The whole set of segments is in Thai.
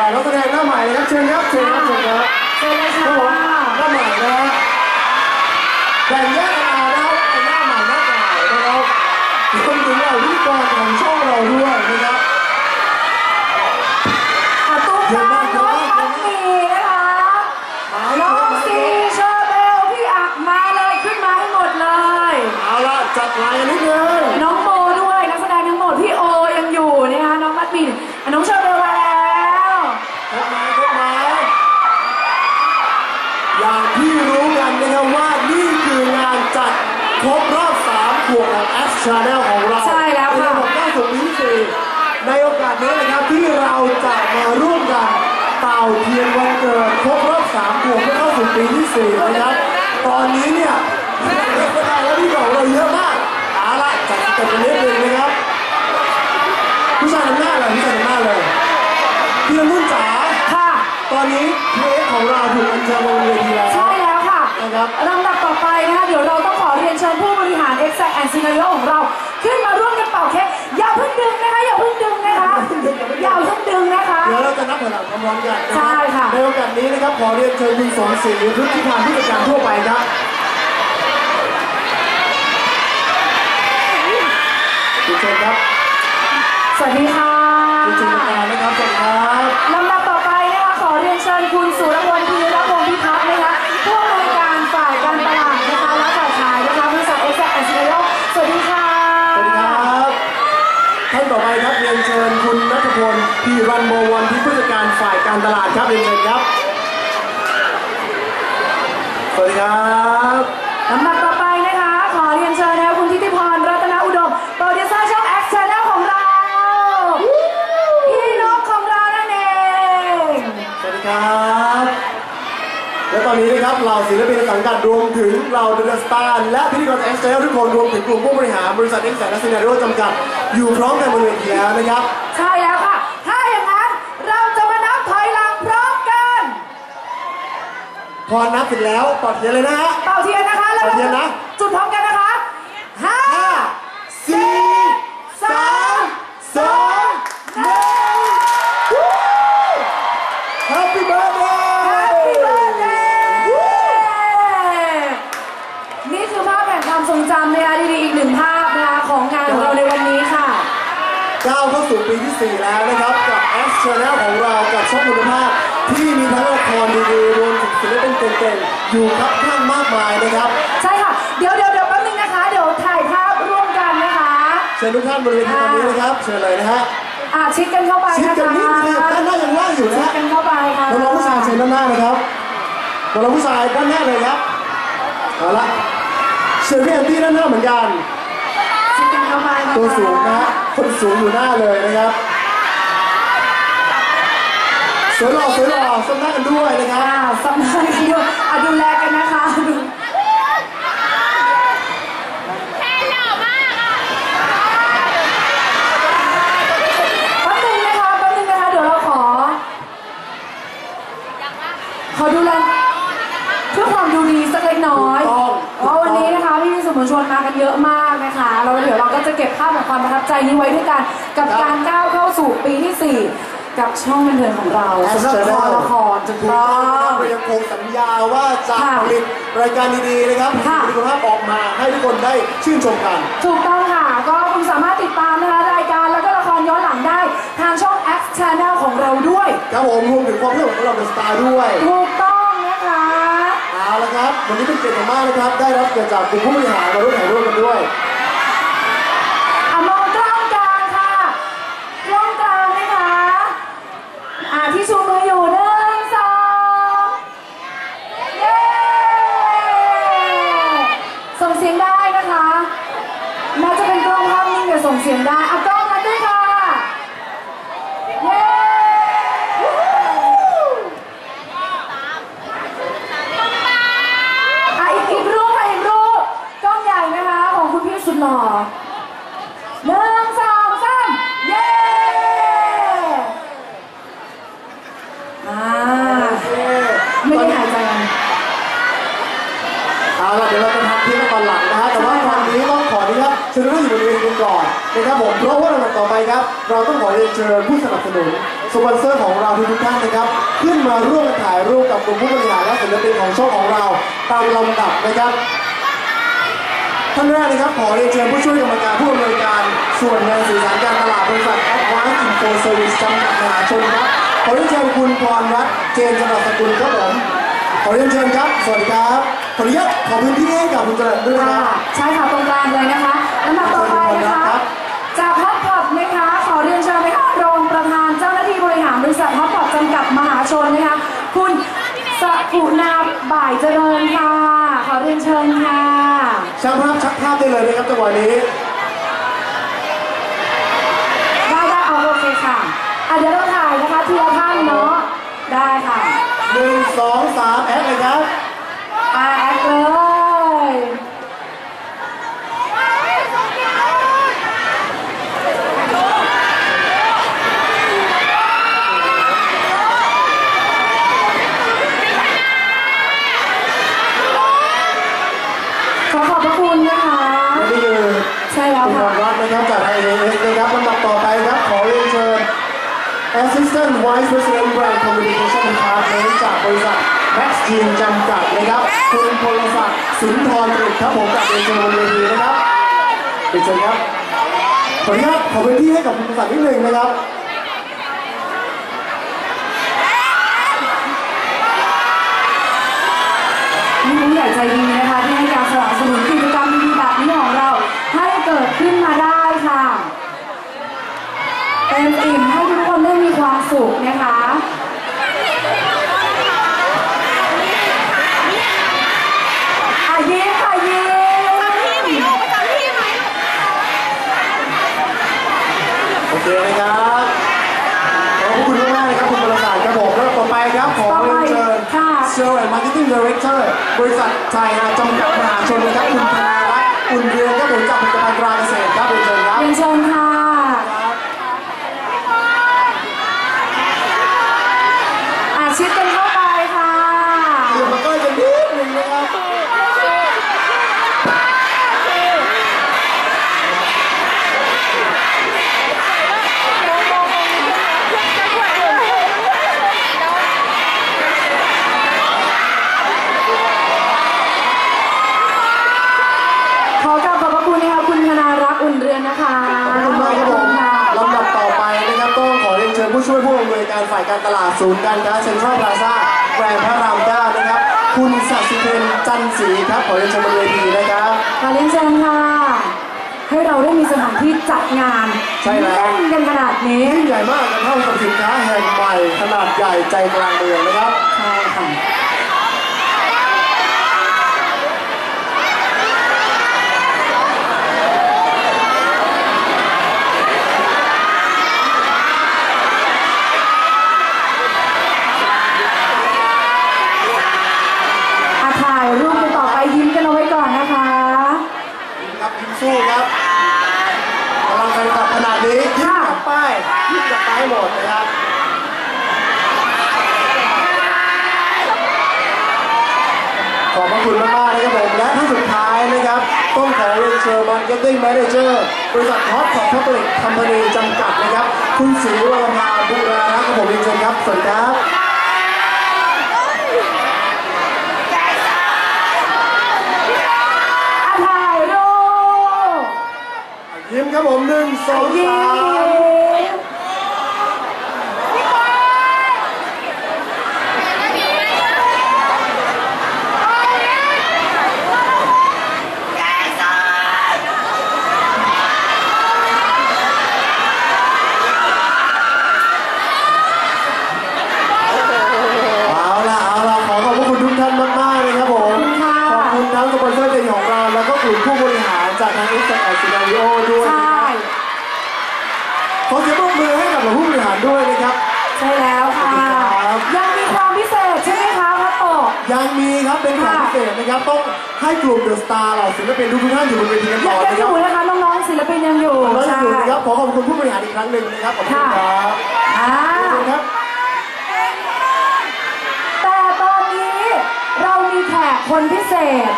หลายนักแสดงหน้าใหม่เลยครับเชิญครับเชิญครับเชิญครับเชิญเลยคค่ะรับผมหน้าใหม่นะฮะแบ่งแยกกันเอานะครับไอ้หน้าใหม่หน้าเก่านะครับรวมถึงเราพิธีกรของช่องเราด้วยนะครับอะตุ๊กตาน้องพัดหมีนะคะน้องซีเชอร์เบลพี่อักมาเลยขึ้นมาให้หมดเลย เอาละจัดลายกันนิดนึงน้องโมด้วยนักแสดงทั้งหมดพี่โอยังอยู่นะคะน้องมัดหมินอะน้องเชอร์เบลมาแล้ว ครบไหมครบไหมอย่างที่รู้กันนะครับว่านี่คืองานจัดครบรอบ3ขวบของ X Channel ของเราใช่แล้วค่ะ ในระบบก้าสุปีที่สี่ในโอกาสนี้นะครับที่เราจะมาร่วมกันเป่าเทียนวันเกิดครบรอบ3ขวบเพื่อเข้าสู่ปีที่สี่นะครับ ตอนนี้เนี่ยนักแสดงและพี่ของเราเยอะมากเอาละจัดสเต็ปกันนิดนึงนะครับผู้ชายนำหน้าเลยผู้ชายนำหน้าเลยพี่นุ่นจ๋าค่ะ ตอนนี้เพลงของเราถูกอัญเชิญลงเวทีแล้ว ใช่แล้วค่ะนะครับ ลำดับต่อไปนะคะเดี๋ยวเราต้องขอเรียนเชิญผู้บริหาร Exact and Scenario ของเรา ขึ้นมาร่วมกันเป่าเค้กอย่าเพิ่งดึงนะคะอย่าเพิ่งดึงนะคะอย่าเพิ่งดึงนะคะ เดี๋ยวเราจะนับถอยหลังพร้อมๆกันนะใช่ครับค่ะ ในโอกาสนี้นะครับขอเรียนเชิญคุณสอนศรีพฤติการผู้จัดการทั่วไปครับคุณเชิญครับ พลพีรันโมวันที่ผู้จัดการฝ่ายการตลาดครับเรียนเชิญครับ สวัสดีครับลำดับต่อไปนะคะ ขอเรียนเชิญนะคะคุณทิติพรรัตนอุดมโปรดิวเซอร์ช่อง X Channel ของเรา พี่นกของเรานั่นเอง สวัสดีครับ และตอนนี้นะครับเหล่าศิลปินในสังกัดรวมถึงเหล่าเดอะสตาร์และพิธีกรจากเอ็กซ์เทุกคนรวมถึงกลุ่มผู้บริหารบริษัทเอ็กซ์แและซีเนโรจำกัด อยู่พร้อมกันบนเวทีแล้วนะครับ ใช่แล้วค่ะ ถ้าอย่างนั้นเราจะมานับถอยหลังพร้อมกัน พอนับเสร็จแล้วต่อเทียนเลยนะฮะ เป่าเทียนนะคะแล้วเป่าเทียนนะ จุดพร้อมกันนะคะห้าห้าสี่สามสองหนึ่ง Happy birthday Happy birthday นี่คือภาพแห่งความทรงจำนะคะดีๆอีกหนึ่งภาพนะคะของงานของเราในวันนี้ค่ะ ก้าวเข้าสู่ปีที่ 4 แล้วนะครับ กับ X Channel ของเรากับช่องคุณภาพ ลปินเก่งๆอยู่ครับข้างมากมายนะครับ ใช่ค่ะ เดี๋ยวเดี๋ยวเดี๋ยวแป๊บนึงนะคะ เดี๋ยวถ่ายภาพร่วมกันนะคะ เชิญทุกท่านบนเวทีตอนนี้นะครับ เชิญเลยนะฮะ อ่าชิดกันเข้าไปชิดนะคะกันนิดนึงด้านหน้ายังว่างอยู่นะชิดฮะกันเข้าไปค่ะน้องๆผู้ชายเชิญด้านหน้านะครับน้องๆผู้ชายด้านหน้าเลยครับ เอาละเชิญพี่แอนตี้ด้านหน้าเหมือนกัน ชิดกันเข้าไปนะคะ ตัวสูงนะฮะคนสูงอยู่หน้าเลยนะครับ สวยหล่อสวยหล่อสมหน้ากันด้วยนะครับอ่าสำคัญกันด้วยอะดูแลกันนะคะดูแป๊บนึงนะคะแป๊บนึงนะคะเดี๋ยวเราขอ ขอดูแลเพื่อความดูดีสักเล็กน้อยถูกต้องเพราะวันนี้นะคะพี่พี่ๆสื่อมวลชนมากันเยอะมากนะคะแล้วเดี๋ยวเราก็จะเก็บภาพแบบความประทับใจนี้ไว้ด้วยกัน กับการก้าวเข้าสู่ปีที่ 4 กับช่องบันเทิงของเราสำหรับคอละครถูกถูกต้ต้อองนะครับงเรายังคงสัญญาว่าจะค่ะผลิตรายการดีๆนะครับค่ะมีคุณภาพออกมาให้ทุกคนได้ชื่นชมกัน ถูกต้องค่ะ ก็คุณสามารถติดตามนะคะรายการแล้วก็ละครย้อนหลังได้ ทางช่อง X Channel ของเราด้วย ครับผมรวมถึงความเพื่อนของเราเป็นสตาร์ด้วย ถูกต้องนะคะ เอาละครับ วันนี้เป็นเกียรติอย่างมากนะครับ ได้รับเกียรติจากกลุ่มผู้บริหารมาร่วมถ่ายรูปกันด้วย อะมองกล้องกลางค่ะกล้องกลางนะคะอ่าที่ชูมืออยู่หนึ่งสองเย้ส่งเสียง ได้นะคะแม้จะเป็นกล้องภาพนิ่งแต่ส่งเสียงได้อะกล้องนั้นด้วยค่ะเย้อะอีกอีกรูปค่ะอีกรูปกล้องใหญ่นะคะ ของคุณพี่สุดหล่อหนึ่งสองสามเย้อ่าไม่ได้หายใจกัน เอาล่ะเดี๋ยวเราจะทำเพียงตอนหลังนะฮะแต่ว่า ใช่ ต ค่ะ อนนี้ต้องขออนุญาตเชิญทุก ท่านอยู่บนเวทีกันก่อนนะครับผมเพราะว่าราต่อต่อไปครับ เราต้องขอเรียนเชิญผู้สนับสนุนสปอนเซอร์ของเราทุกท่านนะครับ ขึ้นมาร่วมถ่ายรูปกับกลุ่มผู้บริหารและศิลปินของช่องของเราตามลำดับนะครับท่านแรกนะครับขอเรียนเชิญผู้ช่วยกรรมการผู้อำนวยการส่วนงานสื่อสารการตลาดบริษัท Advanced Info Service จำกัดมหาชนครับขอเรียนเชิญคุณพรรัตน์เจนจรัสกุลครับผมขอเรียนเชิญครับ สวัสดีครับ ออนุญาตขอพื้นที่ให้กับคุณเจริญด้วยนะคค่ะรับใช่ค่ะตรงกลางเลยนะคะลำดับต่อไปนะคะครับจากฮอปพอปนะคะ ขอเรียนเชิญนะคะรองประธานเจ้าหน้าที่บริหารบริษัทฮอปพอปจำกัดมหาชนนะคะ คุณสกุณาบ่ายเจริญค่ะ ขอเรียนเชิญค่ะ ช่างภาพชักภาพได้เลยนะครับจังหวะนี้ได้ได้เอาโอเคค่ะอะเดี๋ยวเราถ่ายนะคะทีละท่านเนาะ ได้ค่ะ หนึ่งสองสามแอคเลยครับ อะแอคเลย ขอขอบพระคุณนะคะ และนี่คือ ใช่แล้ว คุณพ ค่ะ รรัตน์นะครับจาก IAS นะครับลำดับต่อไปครับ ขอเรียนเชิญ Assistant Vice President Brand Communication Department จากบริษัท Max Jean จำกัดนะครับ คุณพลศักดิ์ สุนทรกฤษครับผมจากเรียนเชิญบนเวทีนะครับเรียนเชิญครับขออนุญาตขอพื้นที่ให้กับคุณพลศักดิ์นิดหนึ่งนะครับมีผู้ใหญ่ใจดีนะคะที่ให้การสนับสนุนกิจกรรมดีๆแบบนี้ของเราให้เกิดขึ้นมาได้ค่ะเต็มอิ่มให้ทุกคนได้มีความสุขนะคะอายิ้มค่ะยิ้ม โอเคนะครับขอบคุณมากๆนะครับคุณบรศักดิ์ครับผมแล้วต่อไปครับขอเรียนเชิญ ค่ะ Sales and Marketing Director บริษัทไทยจำกัดมหาชนนะครับคุณธนารัตน์อุ่นเรือนครับผมจากผลิตภัณฑ์ตราเกษตรครับเรียนเชิญครับ เรียนเชิญค่ะอาชิดกันเข้าไปค่ะ เดี๋ยวมันก็จะนิดนึงนะครับ ขอกราบขอบพระคุณนะคะคุณธนารักษ์อุ่นเรือนนะคะ ขอบคุณมากครับผม ค่ะ ลำดับต่อไปนะครับต้องขอเรียนเชิญผู้ช่วยผู้อำนวยการฝ่ายการตลาด ศูนย์การค้าเซ็นทรัลพลาซ่าแกรนด์พระรามเก้านะครับ คุณสัสิเพนจันทร์ศรีครับขอเรียนเชิญบนเวทีนะครับขอเรียนเชิญค่ะ ให้เราได้มีสถานที่จัดงานใช่แล้วเล่นกันขนาดนี้ยิ่งใหญ่มากกับเท่ากับสินค้าแห่งใหม่ขนาดใหญ่ใจกลางเมืองนะครับ ใช่ค่ะ อาถ่ายรูปกันต่อไปยิ้มกันเอาไว้ก่อนนะคะ ครับยิ้มสู้ครับกำลังแฟนคลับขนาดนี้ยิ้มกับ ป้ายยิ้มกับป้ายหมดนะครับขอบพระคุณมากๆนะครับผมและท่านสุดท้ายนะครับ ต้องขอเรียนเชิญ Marketing Manager บริษัท Hot Top Public Company จำกัดนะครับ คุณศรีวรภาบุรารักษ์ครับผมเรียนเชิญครับ สวัสดีครับอาถ่ายรูปยิ้มครับผมหนึ่งสองยิ้สามม เอาล่ะเอาล่ะขอขอบพระคุณทุกท่านมากๆเลยครับผม ขอบคุณค่ะ ขอบคุณทั้งสปอนเซอร์ใจดีของเรา แล้วก็กลุ่มผู้บริหารจากทางเอ็กซ์แอนด์ซีนาริโอด้วย ใช่ ขอเสียงปรบมือให้กับเหล่าผู้บริหาร ด้วยนะครับ ใช่แล้วค่ะครับยังมีความพิเศษใช่ไหมคะพระโตะยังมีครับเป็นแขกพิเศษนะครับต้องให้กลุ่มเดอะสตาร์เหล่าศิลปินทุกๆท่านอยู่บนเวทีกันยัต่งอยังนะอครับยู่นะคะน้องๆศิลปินยังอยู่เราจะใช่อยู่นะครับขอขอบคุณผู้บริหารอีกครั้งหนึ่งนะครับขอบคุณครับอ่าขอบคุณครับ แต่ตอนนี้เรามีแขกคนพิเศษ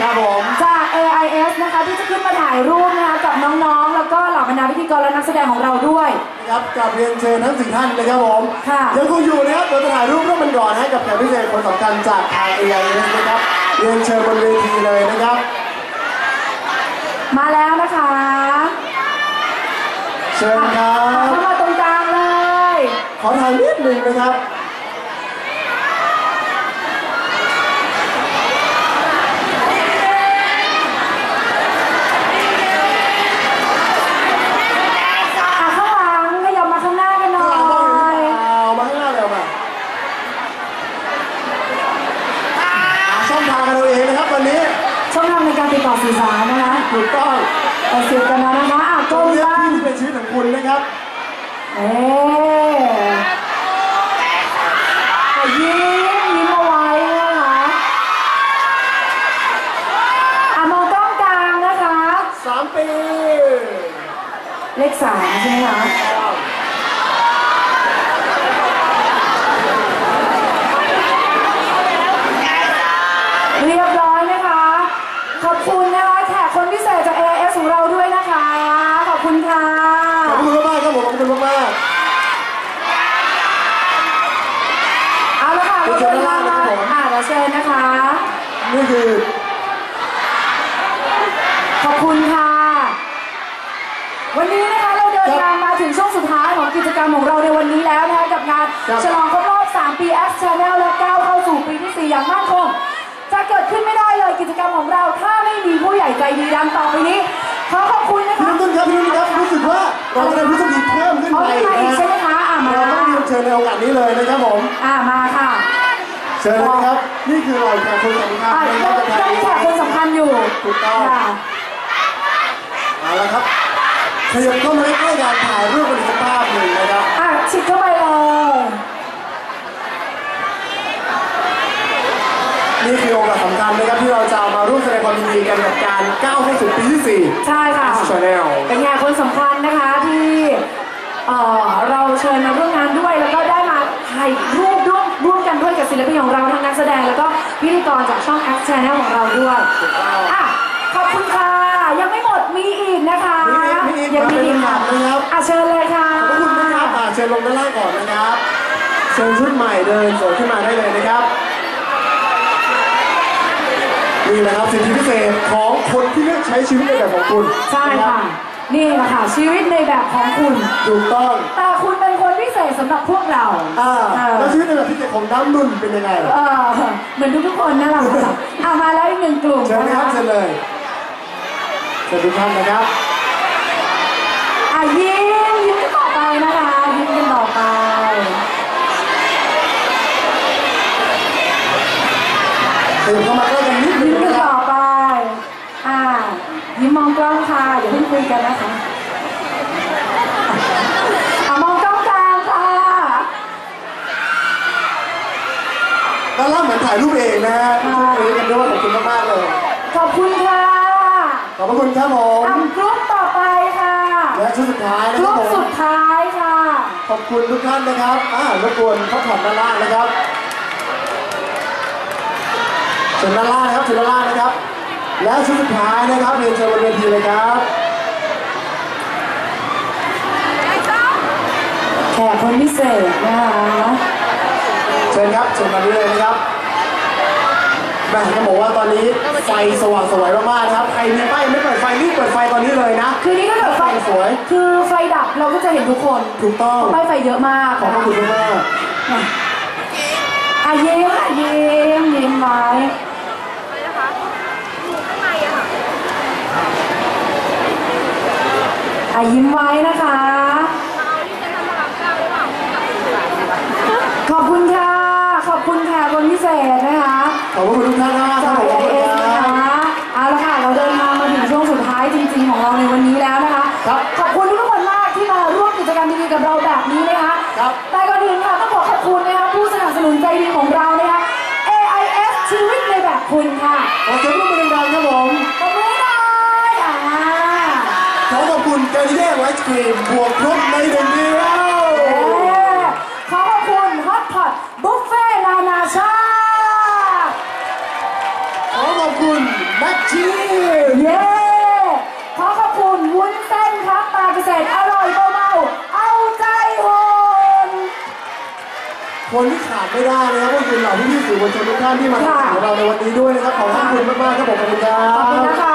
ครับผม จาก AIS นะคะที่จะขึ้นมาถ่ายรูปนะคะกับน้องๆ แล้วก็เหล่าบรรดาพิธีกรและนักแสดงของเราด้วย นะครับกับเรียนเชิญทั้งสี่ท่านนะครับผมค่ะ ยังคงอยู่นะครับเราจะถ่ายรูปร่วมกันก่อนให้กับแขกพิเศษคนสำคัญจากทาง AIS นะครับเรียนเชิญบนเวทีเลยนะครับ มาแล้วนะคะเชิญครัเข้าบ มาตรงกลางเลย ขอถ่ายนิดหนึ่งนะครับ อะข้างหลังขยับมาข้างหน้ากันหน่อ ข้างหลังบ้างหรื ย อเปล่ามาข้างหน้าเร็วมาหาช่องทางกันเราเองนะครับวันนี้ ช่องทางในการติดต่อสื่อสารนะคะ ถูกต้อง ไปสืบกันมานะคะอะ ต ก้ รง ม นี้ บ้าง ที่เป็นชีวิตของคุณนะครับ เอ๊ะอะยิ้มยิ้มเอาไว้นะคะอะมองกล้องกลางนะคะ สามปี เลขสามใช่ไหมคะ เรียบร้อยนะคะ ขอบคุณนะคะแขกคนพิเศษจาก AIS ของเราด้วยนะคะ ขอบคุณค่ะ ขอบคุณมากๆครับผมขอบคุณมาก เอาละค่ะเราเดินทางมาอ่าเราเชิญนะคะ ๆนี่คือ ขอบคุณค่ะ วันนี้นะคะเราเดินทางมาถึงช่วงสุดท้ายของกิจกรรมของเราในวันนี้แล้วนะคะกับงานฉลองครบรอบ 3 ปี X Channel และก้าวเข้าสู่ปีที่ 4 อย่างมั่นคง จะเกิดขึ้นไม่ได้เลย กิจกรรมของเรา ถ้าไม่มีผู้ใหญ่ใจดีดังต่อไปนี้ ขอขอบคุณนะพี่คะนุ่นครับพี่นุ่นครับรู้สึกว่าเราจะได้ผู้โชคดีเพิ่มขึ้นเอาไปไปอีกนะใช่ไหมคะอ่ามา เราต้องเรียนเชิญในโอกาสนี้เลยนะครับผม อ่ามาค่ะเชิญเลยนะครับ นี่คือเราแขกคนสำคัญอ่านะคยัรับงจากทางยังมีแขกคนสำคัญอยู่ถูกต้องค่ะเอาละครับขยับเข้ามาใกล้ๆการถ่ายรูปกันอีกสักภาพหนึ่งนะครับ อะชิดเข้าไปเลย นี่คือโอกาสสำคัญนะครับที่เราจะมาร่วมแสดงความยินดีกันกับการก้าวเข้าสู่ปีที่ใช่ค่ะ4 Channel เป็นงานคนสำคัญนะคะที่เอ่อเราเชิญมาร่วมงานด้วย แล้วก็ได้มาถ่ายรูปร่วมร่วมกันด้วยกับศิลปินของเราทั้งนักแสดง แล้วก็พิธีกรจากช่อง X Channel ของเราด้วยถูกต้อง อะขอบคุณค่ะ ยังไม่หมดมีอีกนะคะมีอีกมีอีกยังมีอีกครับเป็นลำดับนะครับ อะเชิญเลยค่ะ ขอบคุณนะครับอ่าเชิญลงด้านล่างก่อนนะครับ เชิญชุดใหม่เดินสวยขึ้นมาได้เลยนะครับ นี่แหละครับสิทธิพิเศษของคนที่เลือกใช้ชีวิตในแบบของคุณใช่นรับค่ะ นี่แหละค่ะ ชีวิตในแบบของคุณ ถูกต้อง แต่คุณเป็นคนพิเศษสำหรับพวกเราอ่าเออแล้วชีวิตในแบบพิเศษของน้ำนุ่นเป็นยังไงเออเหมือนทุกๆคนนั่นแหละค่ะอะมาแล้วอีกหนึ่งกลุ่มเชิญนะนะคคะรับเชิญเลยเชิญทุกท่านนะครับอะยิ้มยิ้มกันต่อไปนะคะยิ้มกันต่อไป เชิญเข้ามาใกล้กันนิดนึ ยิ้ ง มกัน นะครับ ต่อไป อ่า ยิ้มมองกล้องค่ะ อย่าเพิ่งคุยกันนะคะอะมองกล้องกลางค่ะ ด้านล่างเหมือนถ่ายรูปเองนะฮะช่วยคุยกันด้วยขอบคุณมากๆเลย ขอบคุณค่ะขอบพระคุณครับผมอะกรุ๊ปต่อไปค่ะและชุดสุดท้ายนะกครัรุ๊บปผม สุดท้ายค่ะ ขอบคุณทุกท่านนะครับอ่ารบกวนพักผ่อนด้านล่างนะครับเชิญด้านล่างนะครับเชิญด้านล่างนะครับ และชุดสุดท้ายนะครับเรียนเชิญบนเวทีเลยครับ แขกคนพิเศษนะคะเชิญครับเชิญมานี้เลยนะครับแม่จะบอกว่าตอนนี้ไฟสว่างสวยมากๆนะครับใครมีป้ายยังไม่เปิดไฟรีบเปิดไฟตอนนี้เลยนะ คือนี่ถ้าเกิดไฟสวย คือไฟดับเราก็จะเห็นทุกคนถูกต้องป้ายไฟเยอะมากขอบพระคุณมากอะยิ้มอะยิ้มยิ้มไว้อะยิ้มไว้นะคะ กาลิเด้ไวท์ครีมบวกลบในหนึ่งเยวขอขอบคุณฮอตพอตบุฟเฟ่นานาชาติขอขอบคุณแม็กชีเย้ขอขอบคุณวุ้นเส้นครับปลาเกษตรอร่อยเบาๆเอาใจคนคนที่ขาดไม่ได้นะครับก็คือเหล่าพี่ๆสื่อมวลชนทุกท่านที่มาถ่ายของเราในวันนี้ด้วยนะครับขอบคุณมากๆครับผมขอบคุณครับขอบคุณนะคะ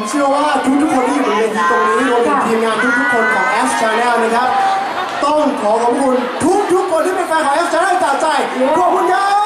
มเชื่อว่าทุกทุกคนที่อยู่ในทีตรงนี้รวมถึงทีมงานทุกทุกคนของ S Channel นะครับ ต้องขอขอบคุณทุกทุกคนที่เป็นแฟนของ S Channel จากใจขอบคุณครับ